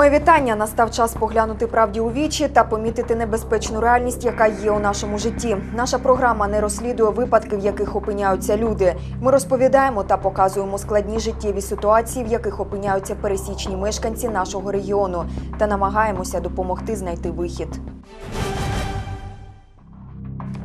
Моє вітання. Настав час поглянути правді у вічі та помітити небезпечну реальність, яка є у нашому житті. Наша програма не розслідує випадки, в яких опиняються люди. Ми розповідаємо та показуємо складні життєві ситуації, в яких опиняються пересічні мешканці нашого регіону, та намагаємося допомогти знайти вихід.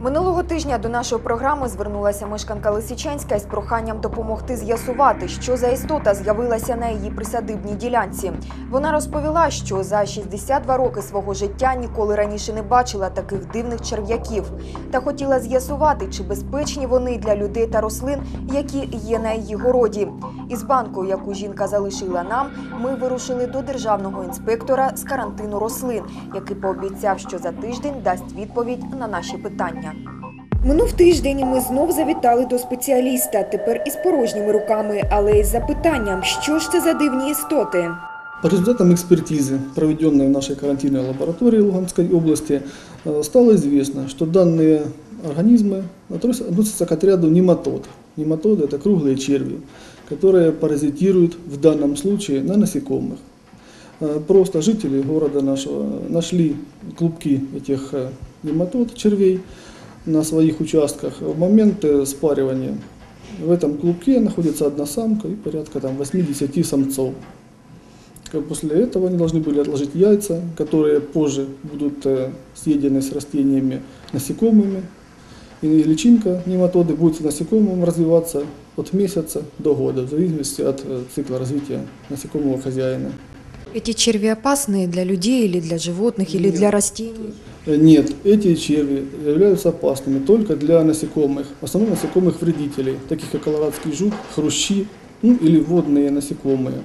Минулого тижня до нашої програми звернулася мешканка Лисичанська із проханням допомогти з'ясувати, що за істота з'явилася на її присадибній ділянці. Вона розповіла, що за 62 роки свого життя ніколи раніше не бачила таких дивних черв'яків, та хотіла з'ясувати, чи безпечні вони для людей та рослин, які є на її городі. Із банкою, яку жінка залишила нам, ми вирушили до державного інспектора з карантину рослин, який пообіцяв, що за тиждень дасть відповідь на наші питання. Минув тиждень, і ми знов завітали до спеціаліста. Тепер із порожніми руками, але із запитанням, що ж це за дивні істоти. По результатам экспертизы, проведенной в нашей карантинной лаборатории Луганской области, э, стало известно, что данные организмы относ- относятся к отряду нематод. Нематоды – это круглые черви, которые паразитируют в данном случае на насекомых. Э, Просто жители города нашего нашли клубки этих э, нематод, червей, на своих участках. В момент спаривания в этом клубке находится одна самка и порядка там, 80 самцов. После этого они должны были отложить яйца, которые позже будут э, съедены с растениями насекомыми. И личинка нематоды будет с насекомым развиваться от месяца до года, в зависимости от э, цикла развития насекомого хозяина. Эти черви опасны для людей или для животных, или Нет. для растений? Э, Нет, эти черви являются опасными только для насекомых, в основном насекомых вредителей, таких как колорадский жук, хрущи ну, или водные насекомые.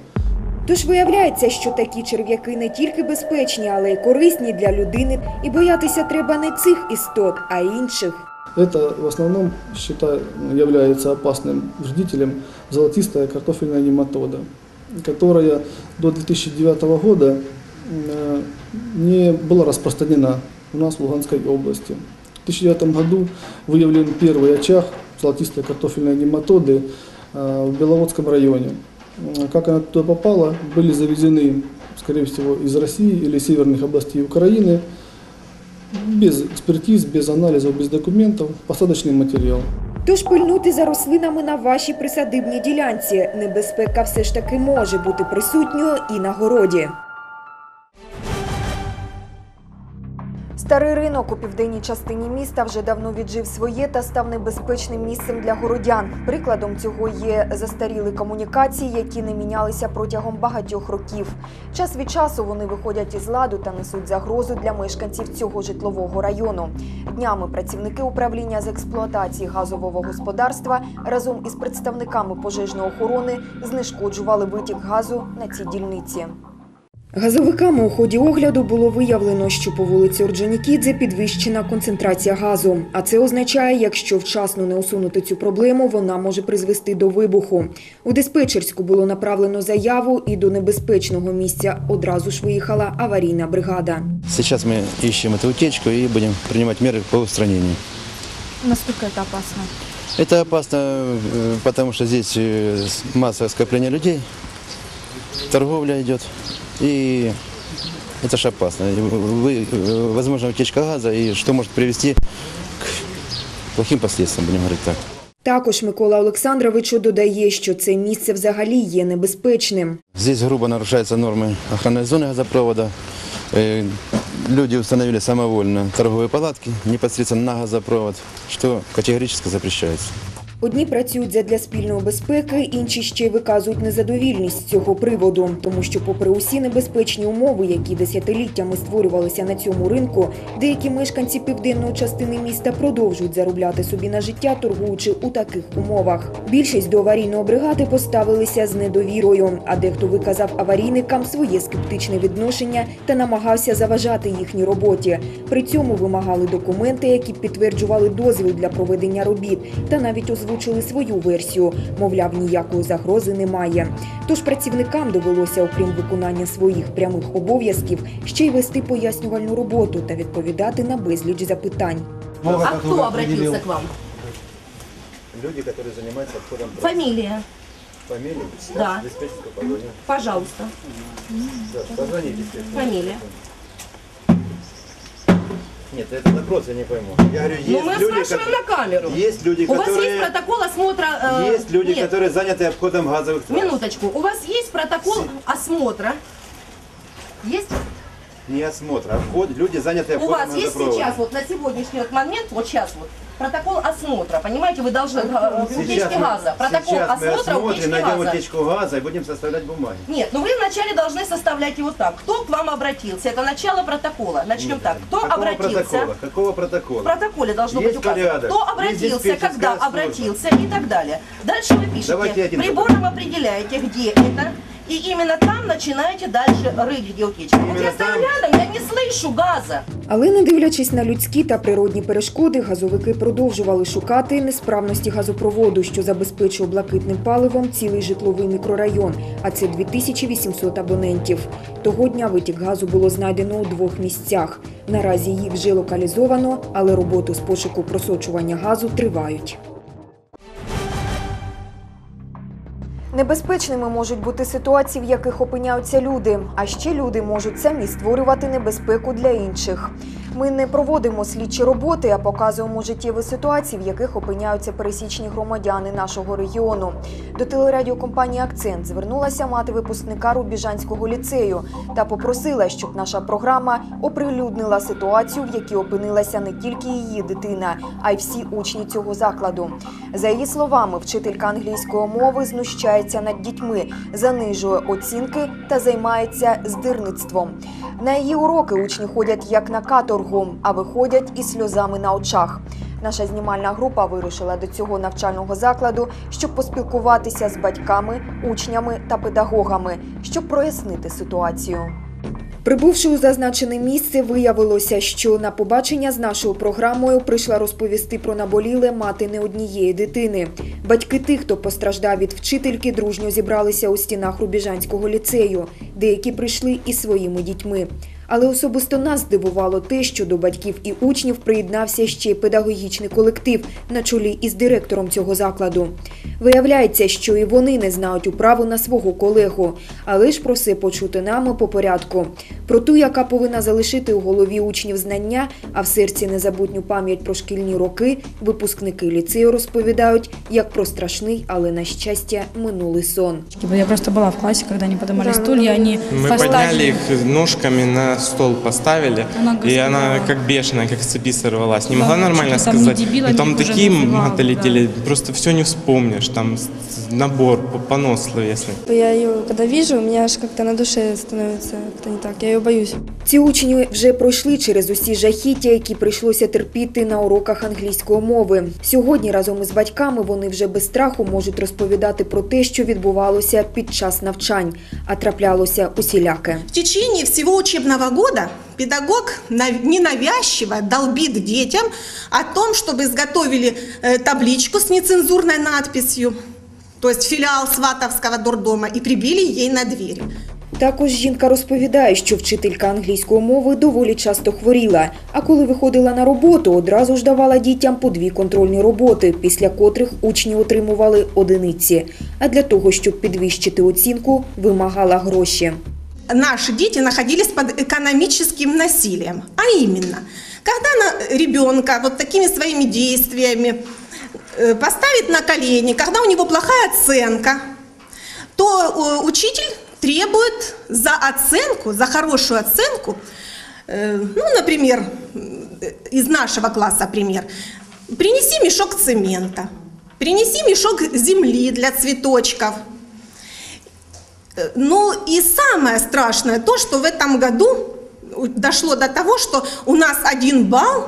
Тож виявляється, що такі черв'яки не тільки безпечні, але й корисні для людини. І боятися треба не цих істот, а інших. Это в основном считаю, является опасным вредителем золотистая картофельная нематода, Которая до 2009 года э, не была распространена у нас в Луганской области. В 2009 году выявлен первый очаг золотистой картофельной нематоды э, в Беловодском районе. Как она туда попала, были завезены, скорее всего, из России или северных областей Украины, без экспертиз, без анализов, без документов, посадочный материал. Тож пильнути за рослинами на вашій присадибній ділянці. Небезпека все ж таки може бути присутньою і на городі. Старий ринок у південній частині міста вже давно віджив своє та став небезпечним місцем для городян. Прикладом цього є застаріли комунікації, які не мінялися протягом багатьох років. Час від часу вони виходять із ладу та несуть загрозу для мешканців цього житлового району. Днями працівники управління з експлуатації газового господарства разом із представниками пожежної охорони знешкоджували витік газу на цій дільниці. Газовиками у ході огляду було виявлено, що по вулиці Орджонікідзе підвищена концентрація газу. А це означає, якщо вчасно не усунути цю проблему, вона може призвести до вибуху. У диспетчерську було направлено заяву, і до небезпечного місця одразу ж виїхала аварійна бригада. Сейчас мы ищем эту утечку и будем принимать меры по устранению. Насколько это опасно? Это опасно, э, потому что здесь э, массовое скопление людей, торговля идет, и это же опасно. И Вы, э, возможно, утечка газа, и что может привести к плохим последствиям, будем говорить так. Також Микола Олександровичу додає, що це місце взагалі є небезпечним. Здесь грубо нарушаются нормы охранной зоны газопровода. Э, Люди установили самовольно торговые палатки непосредственно на газопровод, что категорически запрещается. Одні працюють задля спільної безпеки, інші ще й виказують незадовільність з цього приводу, тому що, попри усі небезпечні умови, які десятиліттями створювалися на цьому ринку, деякі мешканці південної частини міста продовжують заробляти собі на життя, торгуючи у таких умовах. Більшість до аварійної бригади поставилися з недовірою, а дехто виказав аварійникам своє скептичне відношення та намагався заважати їхній роботі. При цьому вимагали документи, які підтверджували дозвіл для проведення робіт, та навіть озвучили свою версію. Мовляв, ніякої загрози немає. Тож працівникам довелося, окрім виконання своїх прямих обов'язків, ще й вести пояснювальну роботу та відповідати на безліч запитань. А кто обратился к вам? Люди, которые занимаются обходом Фамилия? Фамилию? Да. Диспетчерскую позвоню. Пожалуйста. Позвоните. Фамилия. Нет, это вопрос я не пойму. Я говорю, есть Ну, мы люди, спрашиваем ко- на камеру. Есть люди, У вас есть которые... протокол осмотра... э, Есть люди, нет, которые заняты обходом газовых трасс. Минуточку. У вас есть протокол осмотра? Есть? Не осмотр, а обход. Люди заняты У вас есть сейчас, вот на сегодняшний вот момент, вот сейчас вот, протокол осмотра, понимаете, вы должны э, утечки мы- газа. Протокол сейчас мы осмотра осмотрим, утечки найдем газа. утечку газа и будем составлять бумаги. Нет, ну вы вначале должны составлять его так. Кто к вам обратился? Это начало протокола. Начнем так. Кто Какого обратился? протокола? Какого протокола? В протоколе должно Есть быть указано, порядок, кто обратился, когда служба. обратился и так далее. Дальше вы пишете, прибором определяете, где это, и именно там начинаете дальше рыть, где утечка. Вот я стою рядом, я не слышу газа. Але не дивлячись на людські та природні перешкоди, газовики продовжували шукати несправності газопроводу, що забезпечує блакитним паливом цілий житловий мікрорайон, а це 2800 абонентів. Того дня витік газу було знайдено у двох місцях. Наразі їх вже локалізовано, але роботи з пошуку просочування газу тривають. Небезпечними можуть бути ситуації, в яких опиняються люди, а ще люди можуть самі створювати небезпеку для інших. Ми не проводимо слідчі роботи, а показуємо життєві ситуації, в яких опиняються пересічні громадяни нашого регіону. До телерадіокомпанії Акцент звернулася мати випускника Рубіжанського ліцею та попросила, щоб наша програма оприлюднила ситуацію, в якій опинилася не тільки її дитина, а й всі учні цього закладу. За її словами, вчителька англійської мови знущається над дітьми, занижує оцінки та займається здирництвом. На її уроки учні ходять як на каторгу, а виходять із сльозами на очах. Наша знімальна група вирушила до цього навчального закладу, щоб поспілкуватися з батьками, учнями та педагогами, щоб прояснити ситуацію. Прибувши у зазначене місце, виявилося, що на побачення з нашою програмою прийшла розповісти про наболіле мати не однієї дитини. Батьки тих, хто постраждав від вчительки, дружньо зібралися у стінах Рубіжанського ліцею. Деякі прийшли із своїми дітьми. Але особисто нас здивувало те, що до батьків і учнів приєднався ще й педагогічний колектив на чолі із директором цього закладу. Виявляється, що і вони не знають управу на свого колегу, але ж про це почути нами по порядку. Про ту, яка повинна залишити у голові учнів знання, а в серці незабутню пам'ять про шкільні роки, випускники ліцею розповідають як про страшний, але на щастя, минулий сон. Я просто была в классе, когда они поднимали стулья, они Мы поставили- подняли их ножками на стол, поставили, Она и она сказала. как бешеная, как с цепи сорвалась. Не Да, могла чуть нормально ли там не сказать. дебилами И там их уже такие называла, маты летели, да. просто все не вспомнишь. Там с- набор, п- понос словесный. Я ее, когда вижу, у меня аж как-то на душе становится как-то не так. Я ее боюсь. Ці учні вже пройшли через усі жахіття, які прийшлося терпіти на уроках англійської мови. Сьогодні разом із батьками вони вже без страху можуть розповідати про те, що відбувалося під час навчань, а траплялося усіляке. В течение всего учебного года педагог нав- ненавязчиво долбит детям о том, чтобы изготовили э, табличку с нецензурной надписью, то есть филиал Сватовского дурдома, и прибили ей на двери. Також жінка розповідає, що вчителька англійської мови доволі часто хворіла, а коли виходила на роботу, одразу ж давала дітям по дві контрольні роботи, після котрих учні отримували одиниці. А для того, щоб підвищити оцінку, вимагала гроші. Наши дети находились под экономическим насилием. А именно, когда на ребенка вот такими своими действиями э, поставить на колени, когда у него плохая оценка, то э, учитель требует за оценку, за хорошую оценку, э, ну, например, из нашего класса пример, принеси мешок цемента, принеси мешок земли для цветочков. Э, Ну и самое страшное то, что в этом году дошло до того, что у нас один балл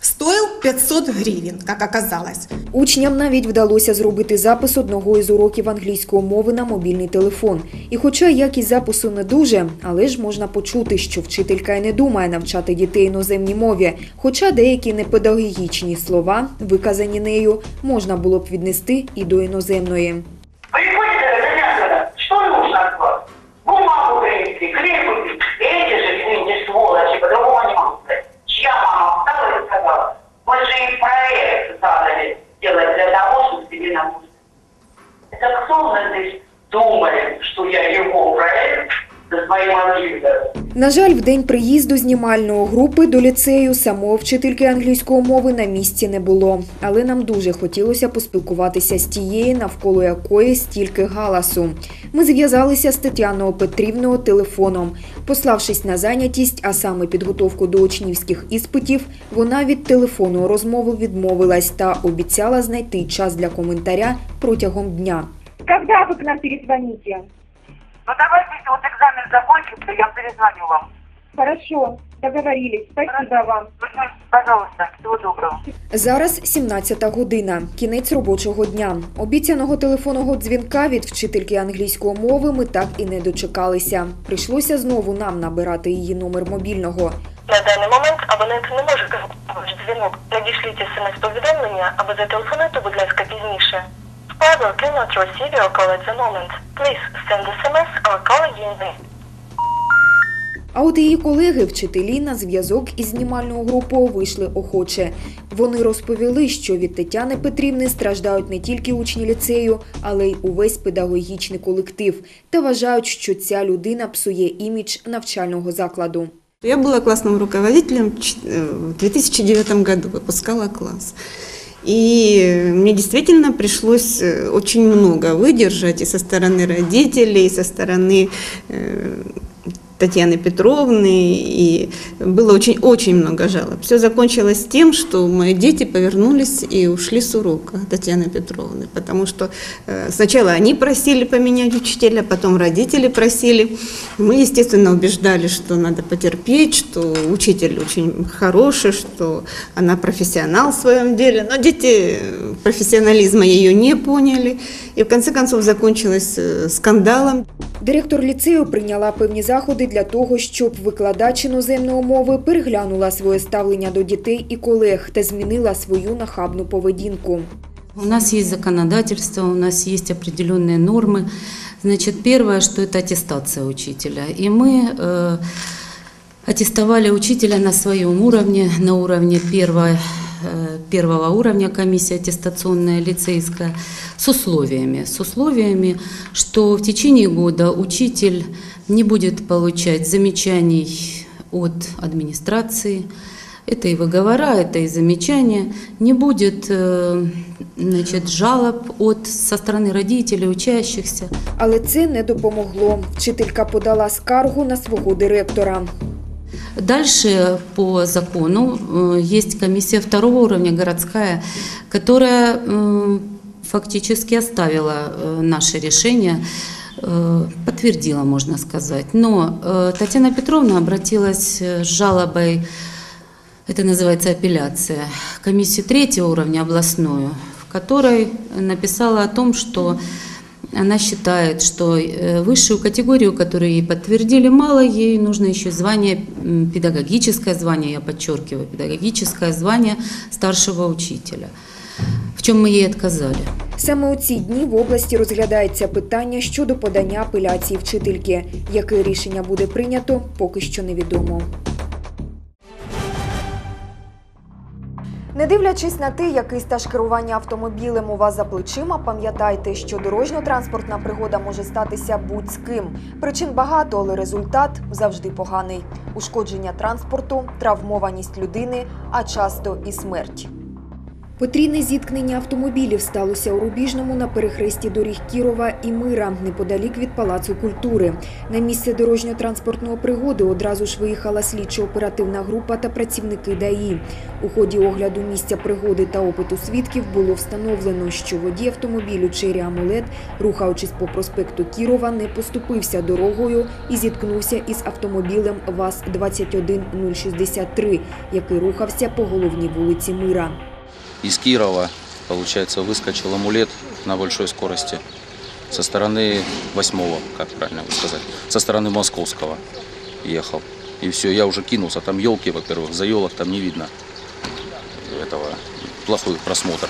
стоил 500 гривен, как оказалось. Учням навіть вдалося зробити запис одного із уроків англійської мови на мобільний телефон. І хоча якість запису не дуже, але ж можна почути, що вчителька й не думає навчати дітей іноземній мові, хоча деякі непедагогічні слова, виказані нею, можна було б віднести і до іноземної. На жаль, в день приїзду знімальної групи до ліцею самої вчительки англійської мови на місці не було. Але нам дуже хотілося поспілкуватися з тією, навколо якої стільки галасу. Ми зв'язалися з Тетяною Петрівною телефоном. Пославшись на зайнятість, а саме підготовку до учнівських іспитів, вона від телефонної розмови відмовилась та обіцяла знайти час для коментаря протягом дня. Когда вы к нам перезвоните? Ну давайте, если вот экзамен закончится, я перезвоню вам. Хорошо, договорились. Спасибо вам. Пожалуйста, всего доброго. Зараз 17 година, кінець робочого дня. Обіцяного телефонного дзвінка від вчительки англійської мови ми так і не дочекалися. Прийшлося знову нам набирати її номер мобільного. На даний момент абонент не може ваш дзвінок. Надішліть смс-повідомлення або зателефонуйте, будь ласка, пізніше. Father cannot receive your call at the moment. Please send SMS or call again. А от її колеги, вчителі, на зв'язок із знімальною групою вийшли охоче. Вони розповіли, що від Тетяни Петрівни страждають не тільки учні ліцею, але й увесь педагогічний колектив, та вважають, що ця людина псує імідж навчального закладу. Я была классным руководителем ч- э, в 2009 году, выпускала класс. И мне действительно пришлось э, очень много выдержать и со стороны родителей, и со стороны э, Татьяны Петровны, и было очень-очень много жалоб. Все закончилось тем, что мои дети повернулись и ушли с урока Татьяны Петровны, потому что э, сначала они просили поменять учителя, потом родители просили. Мы, естественно, убеждали, что надо потерпеть, что учитель очень хороший, что она профессионал в своем деле, но дети профессионализма ее не поняли, и в конце концов закончилось э, скандалом. Директор ліцею прийняла певні заходи того, щоб викладач іноземної мови переглянула своє ставлення до дітей і колег та змінила свою нахабну поведінку. У нас есть законодательство, у нас есть определенные нормы. Значит, первое, что это аттестация учителя. И мы э, аттестовали учителя на своем уровне, на уровне первой, э, первого уровня комиссия аттестационная лицейская, с условиями, с условиями, что в течение года учитель не будет получать замечаний от администрации, это и выговора, это и замечания. Не будет э, значит, жалоб от, со стороны родителей, учащихся. Але це не допомогло. Вчителька подала скаргу на свого директора. Дальше по закону э, есть комиссия второго уровня городская, которая э, фактически оставила э, наше решение, подтвердила, можно сказать. Но Татьяна Петровна обратилась с жалобой, это называется апелляция, комиссию третьего уровня областную, в которой написала о том, что она считает, что э, высшую категорию, которую ей подтвердили, мало, ей нужно еще звание, м, педагогическое звание, я подчеркиваю, педагогическое звание старшего учителя, в чем мы ей отказали. Саме у ці дні в області розглядається питання щодо подання апеляції вчительки. Яке рішення буде прийнято, поки що невідомо. Не дивлячись на те, який стаж керування автомобілем у вас за плечима, пам'ятайте, що дорожньо-транспортна пригода може статися будь-ким. Причин багато, але результат завжди поганий: ушкодження транспорту, травмованість людини, а часто і смерть. Потрійне зіткнення автомобілів сталося у Рубіжному на перехресті доріг Кірова і Мира, неподалік від Палацу культури. На місце дорожньо-транспортної пригоди одразу ж виїхала слідчо-оперативна група та працівники ДАІ. У ході огляду місця пригоди та опиту свідків було встановлено, що водій автомобілю Чері Амулет, рухаючись по проспекту Кірова, не поступився дорогою і зіткнувся із автомобілем ВАЗ-21063, який рухався по головній вулиці Мира. Из Кирова, получается, выскочил амулет на большой скорости со стороны восьмого, как правильно сказать, со стороны московского ехал. И все, я уже кинулся, там елки, во-первых, за елок там не видно этого, плохой просмотр.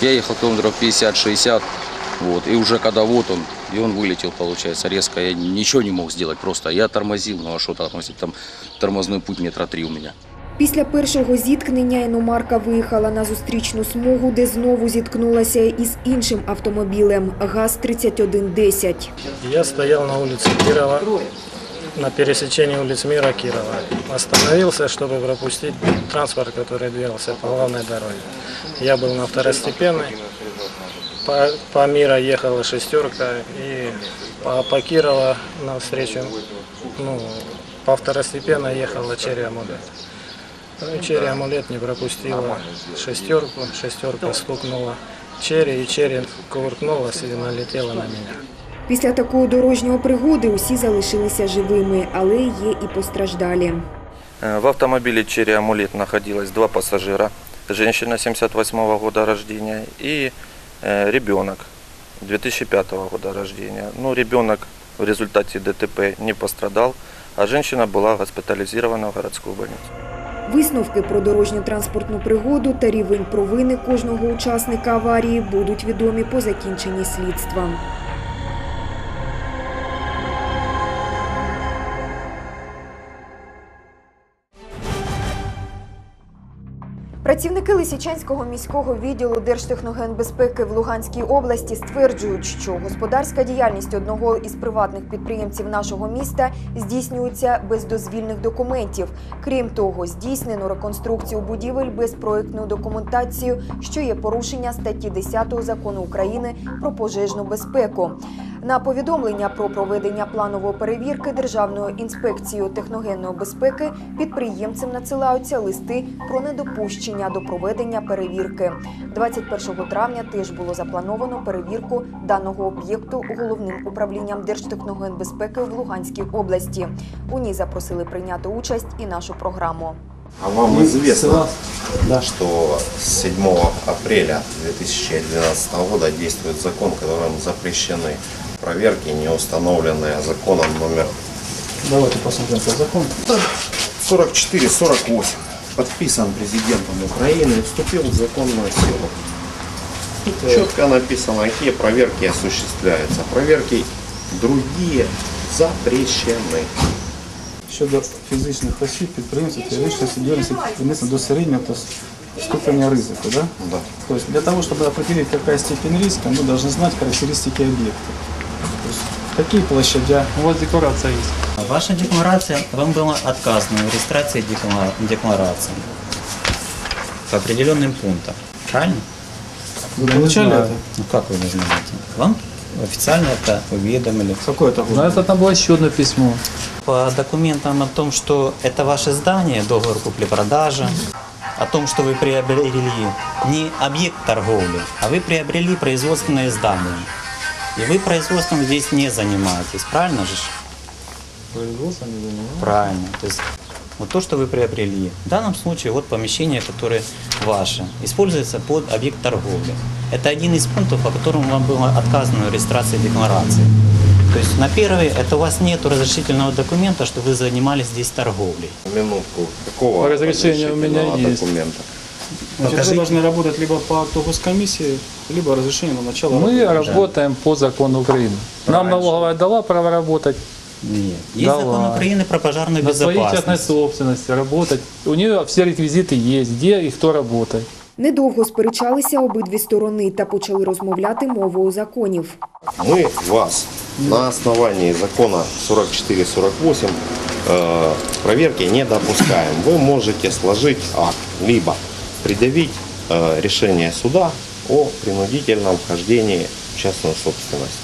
Я ехал километров 50-60, вот, и уже когда вот он, и он вылетел, получается, резко, я ничего не мог сделать, просто я тормозил, ну а что тормозить, там тормозной путь метра три у меня. Після першого зіткнення іномарка виїхала на зустрічну смугу, де знову зіткнулася із іншим автомобілем ГАЗ-3110. Я стоял на улице Кирова, на пересечении улиц Мира Кирова. Остановился, чтобы пропустить транспорт, который двигался по главной дороге. Я был на второстепенной. По, по Мира ехала шестерка и по, по Кирова навстречу, ну, по второстепенной ехала Черри Амулет. Ну, и Черри Амулет не пропустила шестерку, шестерка стукнула Черри, и Черри кувыркнулась и налетела на меня. Після такої дорожньої пригоди усі залишилися живими, але є і постраждалі. Э, В автомобиле «Черри Амулет» находилось два пассажира. Женщина 78 года рождения и э, ребенок 2005 года рождения. Ну, ребенок в результате ДТП не пострадал, а женщина была госпитализирована в городскую больницу. Висновки про дорожньо-транспортну пригоду та рівень провини кожного учасника аварії будуть відомі по закінченні слідства. Працівники Лисичанського міського відділу Держтехногенбезпеки в Луганській області стверджують, що господарська діяльність одного із приватних підприємців нашого міста здійснюється без дозвільних документів. Крім того, здійснено реконструкцію будівель без проектної документації, що є порушення статті 10 закону України про пожежну безпеку. На повідомлення про проведення планової перевірки Державною інспекцією техногенної безпеки підприємцям надсилаються листи про недопущення до проведення перевірки. 21 травня теж було заплановано перевірку даного об'єкту головним управлінням Держтехногенбезпеки в Луганській області. У ній запросили прийняти участь і нашу програму. А вам известно, да, что с 7 апреля 2012 года действует закон, которым запрещены проверки, не установленные законом номер Давайте посмотрим по закону. 44-48, подписан президентом Украины и вступил в законную силу. Тут четко написано, какие проверки осуществляются. Проверки другие запрещены. Щодо фізичних осіб, підприємців, фізичної діяльності відносно до середнього та ступеня ризику. Да? Да. То есть для того, чтобы определить, какая степень риска, мы должны знать характеристики объекта. Какие площадя. У вас декларация есть. Ваша декларация, вам было отказано в регистрации декла- декларации по определенным пунктам. Правильно? Вы получали это? Ну как вы не знаете? Вам официально это уведомили. Какое это Ну, это там было еще одно письмо. По документам о том, что это ваше здание, договор купли-продажи, о том, что вы приобрели не объект торговли, а вы приобрели производственное здание. И вы производством здесь не занимаетесь, правильно же? Производство не занимается. Правильно. То есть вот то, что вы приобрели. В данном случае вот помещение, которое ваше, используется под объект торговли. Это один из пунктов, по которому вам было отказано в регистрации декларации. То есть на первый, это у вас нет разрешительного документа, что вы занимались здесь торговлей. Минутку. Какого Разрешение у меня есть. документа? Значит, вы должны работать либо по акту госкомиссии, либо разрешение на начало Мы работы. работаем по закону Украины. Нам налоговая дала право работать. Нет. Есть закон Украины про пожарную На своей частной безопасность. собственности работать. У нее все реквизиты есть, где и кто работает. Недовго сперечалися обидві сторони та почали розмовляти мовою законів. Мы вас на основании закона 44-48 э, проверки не допускаем. Вы можете сложить акт, либо предъявить э, решение суда о принудительном вхождении в частную собственность.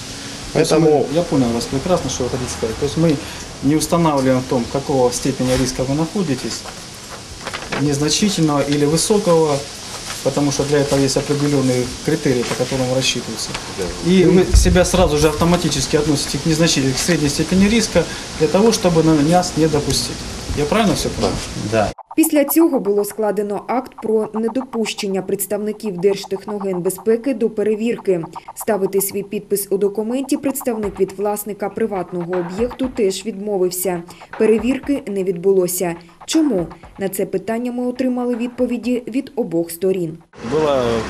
Поэтому мы- я понял вас прекрасно, что вы хотите сказать. То есть мы не устанавливаем в том, какого степени риска вы находитесь, незначительного или высокого, потому что для этого есть определенные критерии, по которым рассчитываются. И вы себя сразу же автоматически относите к незначительной, к средней степени риска, для того, чтобы на нас не допустить. Я правильно все понял? Да. Після цього було складено акт про недопущення представників Держтехногенбезпеки до перевірки. Ставити свій підпис у документі представник від власника приватного об'єкту теж відмовився. Перевірки не відбулося. Чому? На це питання ми отримали відповіді від обох сторін.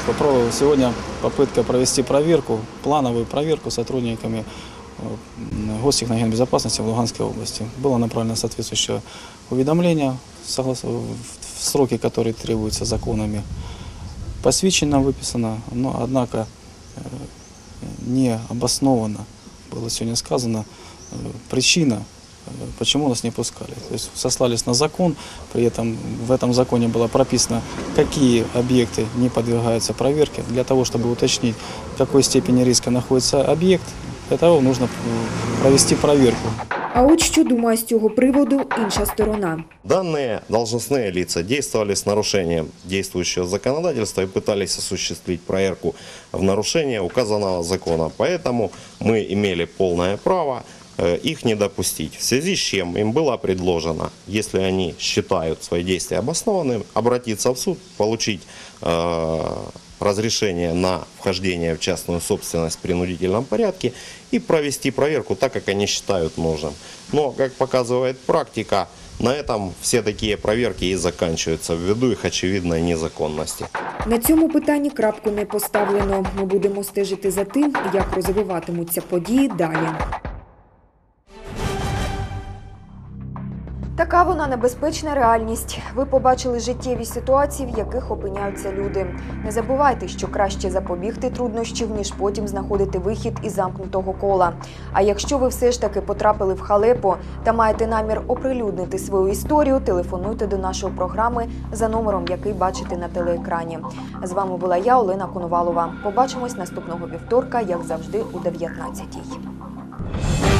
Попробовала сегодня попытка провести проверку, плановую проверку сотрудниками э, гостехногенбезопасности в Луганской области. Было направлено соответствующее уведомление в сроки, которые требуются законами. Посвящено выписано, но однако э, не обосновано, было сегодня сказано, э, причина, э, почему нас не пускали. То есть сослались на закон, при этом в этом законе было прописано, какие объекты не подвергаются проверке. Для того, чтобы уточнить, в какой степени риска находится объект, для того нужно э, провести проверку. А от що думає з цього приводу інша сторона. Данные должностные лица действовали с нарушением действующего законодательства и пытались осуществить проверку в нарушение указанного закона. Поэтому мы имели полное право э, их не допустить. В связи с чем им было предложено, если они считают свои действия обоснованными, обратиться в суд, получить э, разрешение на вхождение в частную собственность в принудительном порядке и провести проверку так, как они считают нужным. Но, как показывает практика, на этом все такие проверки и заканчиваются ввиду их очевидной незаконности. На цьому питанні крапку не поставлено. Ми будемо стежити за тим, як розвиватимуться події далі. Така вона небезпечна реальність. Ви побачили життєві ситуації, в яких опиняються люди. Не забувайте, що краще запобігти труднощів, ніж потім знаходити вихід із замкнутого кола. А якщо ви все ж таки потрапили в халепу та маєте намір оприлюднити свою історію, телефонуйте до нашої програми за номером, який бачите на телеекрані. З вами була я, Олена Коновалова. Побачимось наступного вівторка, як завжди, у 19-й.